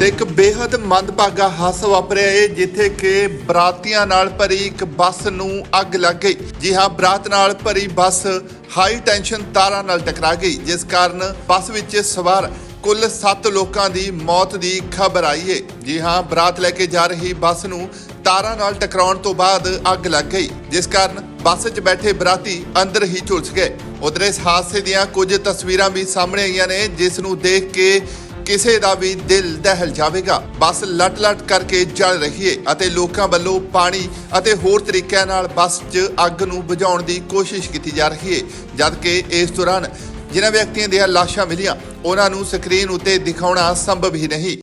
ਤੇ ਇੱਕ ਬੇहद ਮੰਦਭਾਗਾ ਹਾਦਸਾ ਵਾਪਰਿਆ ਹੈ ਜਿੱਥੇ ਕਿ ਬਰਾਤੀਆਂ ਨਾਲ ਭਰੀ ਇੱਕ ਬੱਸ ਨੂੰ ਅੱਗ ਲੱਗ ਗਈ। ਜੀ ਹਾਂ, ਬਰਾਤ ਨਾਲ ਭਰੀ ਬੱਸ ਹਾਈ ਟੈਂਸ਼ਨ ਤਾਰਾਂ ਨਾਲ ਟਕਰਾ ਗਈ, ਜਿਸ ਕਾਰਨ ਬੱਸ ਵਿੱਚ ਸਵਾਰ ਕੁੱਲ 7 ਲੋਕਾਂ ਦੀ ਮੌਤ ਦੀ ਖਬਰ ਆਈ ਹੈ ਜੀ ਹਾਂ, ਬਰਾਤ ਲੈ ਕੇ ਜਾ ਰਹੀ ਬੱਸ ਨੂੰ ਤਾਰਾਂ ਨਾਲ ਟਕਰਾਉਣ ਤੋਂ ਬਾਅਦ ਅੱਗ ਲੱਗ ਗਈ, ਜਿਸ ਕਾਰਨ ਬੱਸ 'ਚ ਬੈਠੇ ਬਰਾਤੀ ਅੰਦਰ ਹੀ ਝੁਲਸ ਗਏ। ਉਧਰ ਇਸ ਹਾਦਸੇ ਦੀਆਂ ਕੁਝ ਤਸਵੀਰਾਂ ਵੀ ਸਾਹਮਣੇ ਆਈਆਂ ਨੇ, ਜਿਸ ਨੂੰ ਦੇਖ ਕੇ ਕਿਸੇ ਦਾ ਵੀ ਦਿਲ ਦਹਿਲ ਜਾਵੇਗਾ। ਬੱਸ ਲਟ-ਲਟ ਕਰਕੇ ਜਲ ਰਹੀ ਹੈ ਅਤੇ ਲੋਕਾਂ ਵੱਲੋਂ ਪਾਣੀ ਅਤੇ ਹੋਰ ਤਰੀਕਿਆਂ ਨਾਲ ਬੱਸ 'ਚ ਅੱਗ ਨੂੰ ਬੁਝਾਉਣ ਦੀ ਕੋਸ਼ਿਸ਼ ਕੀਤੀ ਜਾ ਰਹੀ ਹੈ ਜਦਕਿ ਇਸ ਦੌਰਾਨ ਜਿਨ੍ਹਾਂ ਵਿਅਕਤੀਆਂ ਦੀਆਂ ਲਾਸ਼ਾਂ ਮਿਲੀਆਂ, ਉਹਨਾਂ ਨੂੰ ਸਕਰੀਨ ਉੱਤੇ ਦਿਖਾਉਣਾ ਸੰਭਵ ਹੀ ਨਹੀਂ।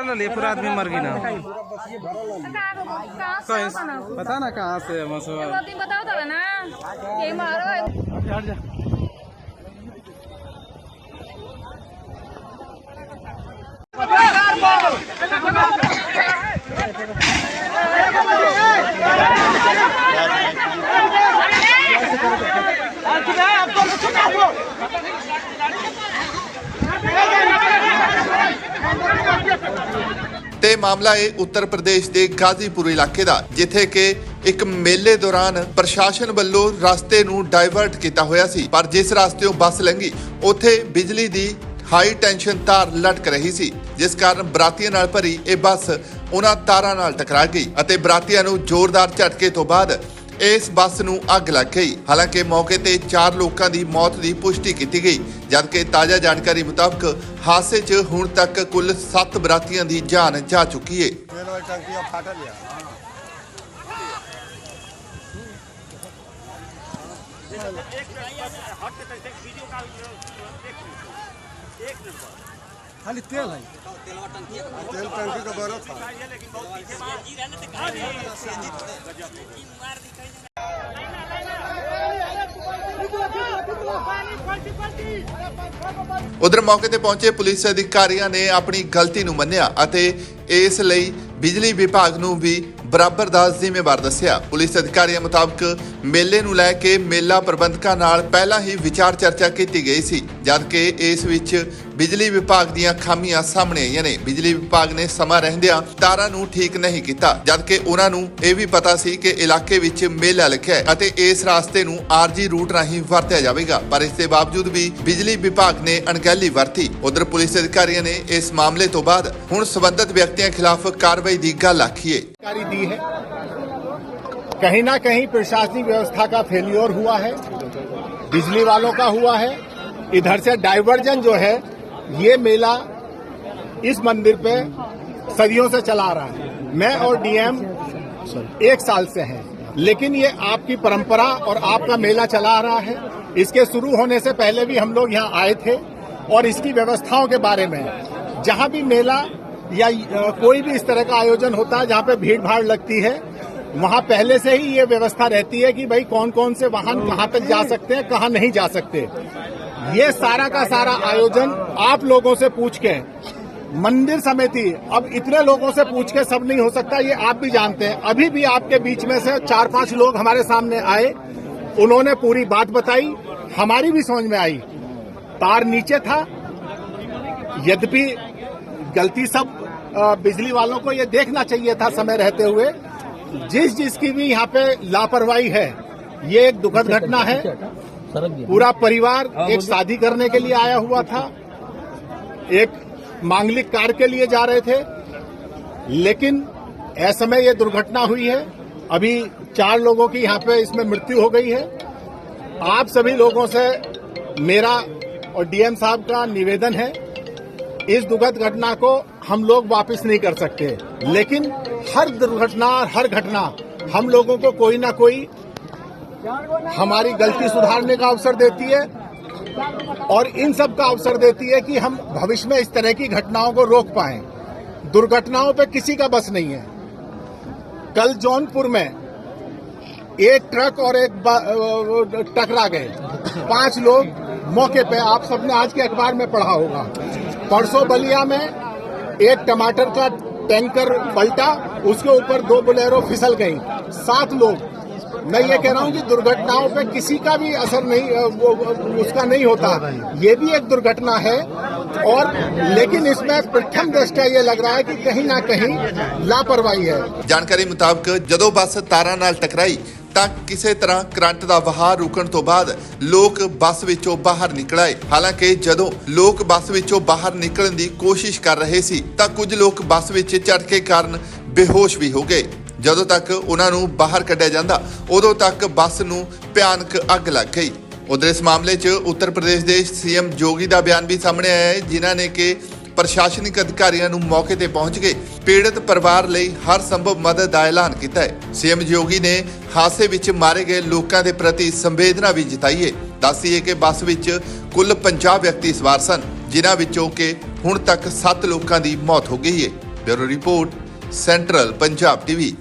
ना ले पूरा आदमी मर गई ना कहीं पता ना कहाँ से है मसवा बताओ तो ना ये मारो ਤੇ ਮਾਮਲਾ ਹੈ ਉੱਤਰ ਪ੍ਰਦੇਸ਼ ਦੇ ਗਾਜ਼ੀਪੁਰ ਇਲਾਕੇ ਦਾ, ਜਿੱਥੇ ਕਿ ਇੱਕ ਮੇਲੇ ਦੌਰਾਨ ਪ੍ਰਸ਼ਾਸਨ ਵੱਲੋਂ ਰਸਤੇ ਨੂੰ ਡਾਇਵਰਟ ਕੀਤਾ ਹੋਇਆ ਸੀ। ਪਰ ਜਿਸ ਰਸਤੇੋਂ ਬੱਸ ਲੰਘੀ, ਉੱਥੇ ਬਿਜਲੀ ਦੀ ਹਾਈ ਟੈਂਸ਼ਨ ਤਾਰ ਲਟਕ ਰਹੀ ਸੀ, ਜਿਸ ਕਾਰਨ ਬਰਾਤੀਆਂ ਨਾਲ ਭਰੀ ਇਹ ਬੱਸ ਉਹਨਾਂ ਤਾਰਾਂ ਨਾਲ ਟਕਰਾ ਗਈ ਅਤੇ ਬਰਾਤੀਆਂ ਨੂੰ ਜ਼ੋਰਦਾਰ ਝਟਕੇ ਤੋਂ ਬਾਅਦ ਇਸ ਬੱਸ ਨੂੰ ਅੱਗ ਲੱਗ ਗਈ ਹਾਲਾਂਕਿ ਮੌਕੇ ਤੇ 4 ਲੋਕਾਂ ਦੀ ਮੌਤ ਦੀ ਪੁਸ਼ਟੀ ਕੀਤੀ ਗਈ ਜਦਕਿ ਤਾਜ਼ਾ ਜਾਣਕਾਰੀ ਮੁਤਾਬਕ ਹਾਦਸੇ 'ਚ ਹੁਣ ਤੱਕ ਕੁੱਲ 7 ਬਰਾਤੀਆਂ ਦੀ ਜਾਨ ਜਾ ਚੁੱਕੀ ਹੈ तेल वाली टंकी फाटल या खाली तेल है तेल टंकी का बड़ा था ਉਧਰ ਮੌਕੇ ਤੇ ਪਹੁੰਚੇ ਪੁਲਿਸ ਅਧਿਕਾਰੀਆਂ ਨੇ ਆਪਣੀ ਗਲਤੀ ਨੂੰ ਮੰਨਿਆ ਅਤੇ ਇਸ ਲਈ ਬਿਜਲੀ ਵਿਭਾਗ ਨੂੰ ਵੀ ਬਰਾਬਰ ਦਾ ਜ਼ਿੰਮੇਵਾਰ ਦੱਸਿਆ। ਪੁਲਿਸ ਅਧਿਕਾਰੀਆਂ ਮੁਤਾਬਕ ਮੇਲੇ ਨੂੰ ਲੈ ਕੇ ਮੇਲਾ ਪ੍ਰਬੰਧਕਾਂ ਨਾਲ ਪਹਿਲਾਂ ਹੀ ਵਿਚਾਰ ਚਰਚਾ ਕੀਤੀ ਗਈ ਸੀ ਜਦਕਿ ਇਸ ਵਿੱਚ ਬਿਜਲੀ ਵਿਭਾਗ ਦੀਆਂ ਖਾਮੀਆਂ ਸਾਹਮਣੇ ਆਈਆਂ ਨੇ। ਬਿਜਲੀ ਵਿਭਾਗ ਨੇ ਸਮਾਂ ਰਹਿੰਦਿਆਂ ਤਾਰਾਂ ਨੂੰ ਠੀਕ ਨਹੀਂ ਕੀਤਾ ਜਦਕਿ ਉਹਨਾਂ ਨੂੰ ਇਹ ਵੀ ਪਤਾ ਸੀ ਕਿ ਇਲਾਕੇ ਵਿੱਚ ਮੇਲਾ ਲਿਖਿਆ ਹੈ ਅਤੇ ਇਸ ਰਾਸਤੇ ਨੂੰ ਆਰਜੀ ਰੂਟ ਰਾਹੀਂ ਵਰਤਿਆ ਜਾਵੇਗਾ। ਪਰ ਇਸ ਦੇ ਬਾਵਜੂਦ ਵੀ ਬਿਜਲੀ ਵਿਭਾਗ ਨੇ ਅਣਗਹਿਲੀ ਵਰਤੀ। ਉਧਰ ਪੁਲਿਸ ਅਧਿਕਾਰੀਆਂ ਨੇ ਇਸ ਮਾਮਲੇ ਤੋਂ ਬਾਅਦ ਹੁਣ ਸਬੰਧਤ ਵਿਅਕਤੀਆਂ ਖਿਲਾਫ ਕਾਰਵਾਈ ਦੀ ਗੱਲ ਆਖੀ ਹੈ जानकारी दी है। कहीं ना कहीं प्रशासनिक व्यवस्था का फेल्योर हुआ है, बिजली वालों का हुआ है, इधर से डाइवर्जन जो है, ये मेला इस मंदिर पे सदियों से चला रहा है। मैं और डीएम एक साल से हैं, लेकिन ये आपकी परंपरा और आपका मेला चला रहा है। इसके शुरू होने से पहले भी हम लोग यहाँ आए थे और इसकी व्यवस्थाओं के बारे में, जहाँ भी मेला या कोई भी इस तरह का आयोजन होता है जहाँ पे भीड़ भाड़ लगती है, वहाँ पहले से ही ये व्यवस्था रहती है कि भाई कौन कौन से वाहन कहाँ तक जा सकते हैं, कहाँ नहीं जा सकते। ये सारा का सारा आयोजन आप लोगों से पूछ के, मंदिर समिति, अब इतने लोगों से पूछ के सब नहीं हो सकता, ये आप भी जानते हैं। अभी भी आपके बीच में से चार पाँच लोग हमारे सामने आए, उन्होंने पूरी बात बताई, हमारी भी समझ में आई। तार नीचे था, यद्यपि गलती सब बिजली वालों को ये देखना चाहिए था समय रहते हुए। जिस जिसकी भी यहाँ पे लापरवाही है ये एक दुखद घटना है। पूरा परिवार एक शादी करने के लिए आया हुआ था। एक मांगलिक कार्य के लिए जा रहे थे। लेकिन ऐसे में ये दुर्घटना हुई है। अभी चार लोगों की यहाँ पे इसमें मृत्यु हो गई है। आप सभी लोगों से मेरा और डीएम साहब का निवेदन है इस दुखद घटना को हम लोग वापस नहीं कर सकते। लेकिन हर दुर्घटना हर घटना, हम लोगों को कोई ना कोई हमारी गलती सुधारने का अवसर देती है और इन सब का अवसर देती है कि हम भविष्य में इस तरह की घटनाओं को रोक पाए। दुर्घटनाओं पे किसी का बस नहीं है। कल जौनपुर में एक ट्रक और एक टकरा गए। पाँच लोग मौके पे, आप सबने आज के अखबार में पढ़ा होगा। परसों बलिया में एक टमाटर का टैंकर पलटा, उसके ऊपर दो बुलेरो फिसल गई। सात लोग। मैं ये कह रहा हूँ कि दुर्घटनाओं पे किसी का भी असर नहीं वो उसका नहीं होता। ये भी एक दुर्घटना है। और, लेकिन इसमें प्रथम दृष्टया ये लग रहा है कि कहीं ना कहीं लापरवाही है। जानकारी मुताबिक जदों बस तारा नाल टकराई ਤਾਂ ਕਿਸੇ ਤਰ੍ਹਾਂ ਕਰੰਟ ਦਾ ਵਹਾਅ ਰੁਕਣ ਤੋਂ ਬਾਅਦ ਲੋਕ ਬੱਸ ਵਿੱਚੋਂ ਬਾਹਰ ਨਿਕਲ ਆਏ। ਹਾਲਾਂਕਿ ਜਦੋਂ ਲੋਕ ਬੱਸ ਵਿੱਚੋਂ ਬਾਹਰ ਨਿਕਲਣ ਦੀ ਕੋਸ਼ਿਸ਼ ਕਰ ਰਹੇ ਸੀ, ਤਾਂ ਕੁਝ ਲੋਕ ਬੱਸ ਵਿੱਚ ਝਟਕੇ ਕਾਰਨ ਬੇਹੋਸ਼ ਵੀ ਹੋ ਗਏ। ਜਦੋਂ ਤੱਕ ਉਹਨਾਂ ਨੂੰ ਬਾਹਰ ਕੱਢਿਆ ਜਾਂਦਾ, ਉਦੋਂ ਤੱਕ ਬੱਸ ਨੂੰ ਭਿਆਨਕ ਅੱਗ ਲੱਗ ਗਈ। ਉਧਰ ਇਸ ਮਾਮਲੇ 'ਚ ਉੱਤਰ ਪ੍ਰਦੇਸ਼ ਦੇ ਸੀਐਮ ਜੋਗੀ ਦਾ ਬਿਆਨ ਵੀ ਸਾਹਮਣੇ ਆਇਆ ਹੈ, ਜਿਨ੍ਹਾਂ ਨੇ ਕਿ ਪ੍ਰਸ਼ਾਸਨਿਕ ਅਧਿਕਾਰੀਆਂ ਨੂੰ ਮੌਕੇ ਤੇ ਪਹੁੰਚ ਕੇ ਪੀੜਤ ਪਰਿਵਾਰ ਲਈ ਹਰ ਸੰਭਵ ਮਦਦ ਦਾ ਐਲਾਨ ਕੀਤਾ ਹੈ। ਸੀਐਮ ਜੋਗੀ ਨੇ ਹਾਦਸੇ ਵਿੱਚ ਮਾਰੇ ਗਏ ਲੋਕਾਂ ਦੇ ਪ੍ਰਤੀ ਸੰਵੇਦਨਾ ਵੀ ਜਤਾਈ ਹੈ। ਦੱਸੀਏ ਕਿ ਬੱਸ ਵਿੱਚ ਕੁੱਲ 50 ਵਿਅਕਤੀ ਸਵਾਰ ਸਨ, ਜਿਨ੍ਹਾਂ ਵਿੱਚੋਂ ਕਿ ਹੁਣ ਤੱਕ 7 ਲੋਕਾਂ ਦੀ ਮੌਤ ਹੋ ਗਈ ਹੈ। Bureau report, central Punjab TV.